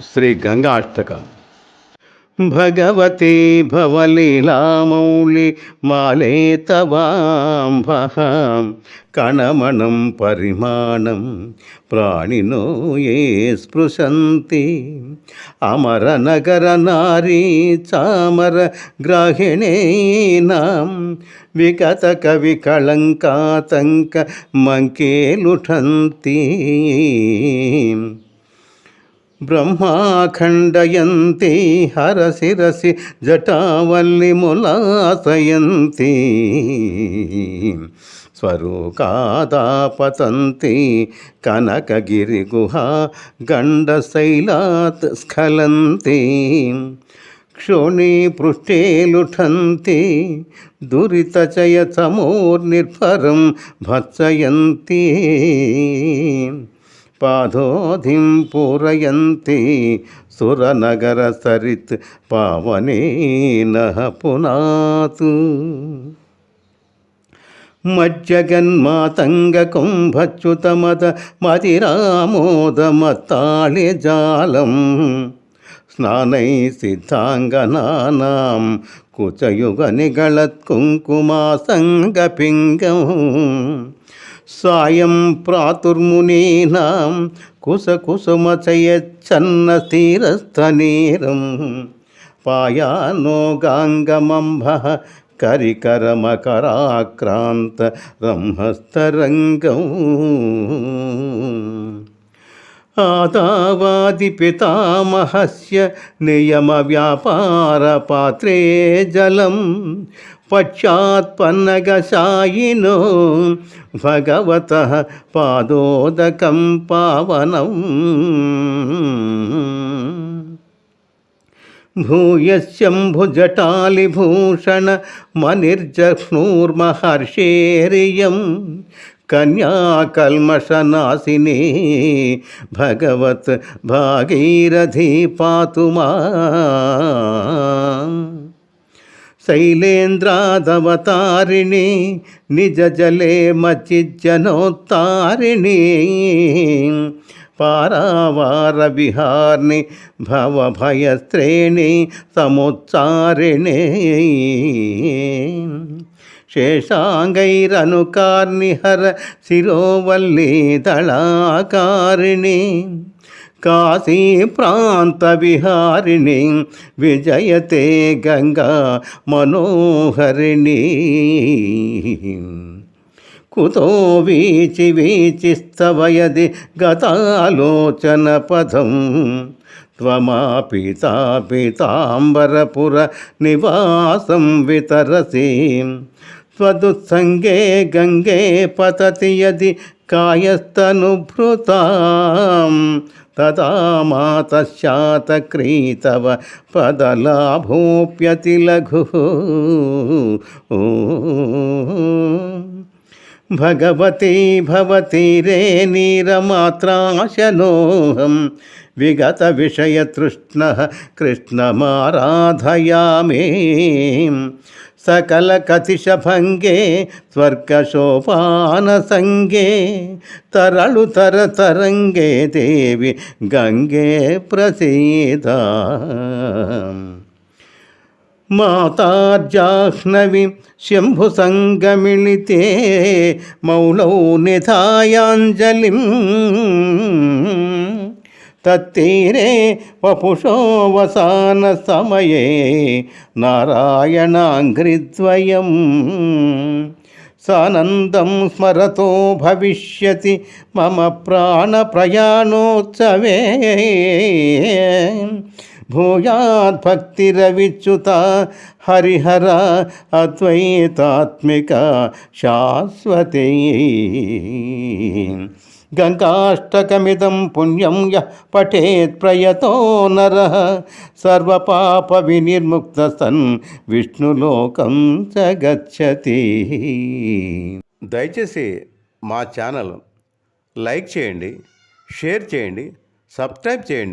శ్రీ గంగాష్టక భగవతే భవలీలామౌళి మాలే తవాంబ కణమణం పరిమాణం ప్రాణినో ఏ స్పృశంతి. అమర నగర నారీ చామర గ్రాహిణీనాం విగత కవి కళంకాతంక మంకేలుఠంతి. బ్రహ్మాఖండయంతి హరసిరసి జటావల్లి ములాసయంతి స్వరూకాదాపతంతి కనకగిరి కనకగిరిగుహ గండశైలాత్ స్ఖలంతి. క్షోణీ పృష్ఠే లుఠంతి దురితచయ సమోర్నిర్భరం భత్సయంతి పాదోధిం పూరయంతి సురనగర సరిత్ పావనేన పునాతు. మజ్జగన్మాతంగకుంభచ్యుతమత మతిరామోదమత్తాళిజాలం స్నానై సిద్ధాంగనానాం కుచయుగ నిగళత్ కుంకుమాసంగ పింగం. సాయం ప్రాతుర్మునీనాం కుసకుసుమచయచ్చన్న తీరస్థనీరం. పాయానో గాంగమంభ కరికరమకరాక్రాంత రంహస్తరంగం ఆదావాది పితామహస్య నియమ వ్యాపార పాత్రే జలం. పశ్చాత్పన్నగశాయినో భగవత పాదోదకం పావనం. భూయశంభుజటాలిభూషణ మనిర్జహ్నూర్మహర్షేరియం కన్యాకల్మషనాశిని భగవత్ భాగీరథీ పాతుమా. శైలేంద్రాదవతారిణి నిజ జలే మచిజ్జనోత్తారిణి. పారావార విహార్ని భవభయస్త్రేణి సముత్సారిణి. శేషాంగైరనుకార్నిహర శిరోవల్లీ దళాకారిణి కాశీ ప్రాంత విహారిణి విజయతే గంగా మనోహరిణి. కుతో వీచి వీచిస్తవయది గతాలోచన పదం. త్వమాపితా నివాసం వితరసి స్వదుత్సంగే గంగే పతతి యది కాయస్తనుభృతా తదా మాతశాతక్రీతవ లఘు ఓ भगवती भवती रे नीरमात्राशनोऽहं विगतविषयतृष्णः कृष्णमाराधयामि सकलकतिशभङ्गे स्वर्गशोपानसङ्गे तरळु तरतरङ्गे देवि गङ्गे प्रसीदा। మాతాజాహ్నవి శంభు సంగమిళితే మౌనౌ నిధాయాంజలి తత్తీరే వపుషోవసాన సమయే నారాయణాంఘ్రిద్వయం. సానందం స్మరతో భవిష్యతి మమ ప్రాణ ప్రయాణోత్సవే భూయాద్భక్తిరవిచ్యుత హరిహర అద్వైతాత్మిక శాశ్వతే. గంగాష్టకమిదం పుణ్యం య పఠేత్ ప్రయతో నర. సర్వపాప వినిర్ముక్త సన్ విష్ణులోకం చ దయచేసి మా ఛానల్ లైక్ చేయండి షేర్ చేయండి సబ్స్క్రైబ్ చేయండి.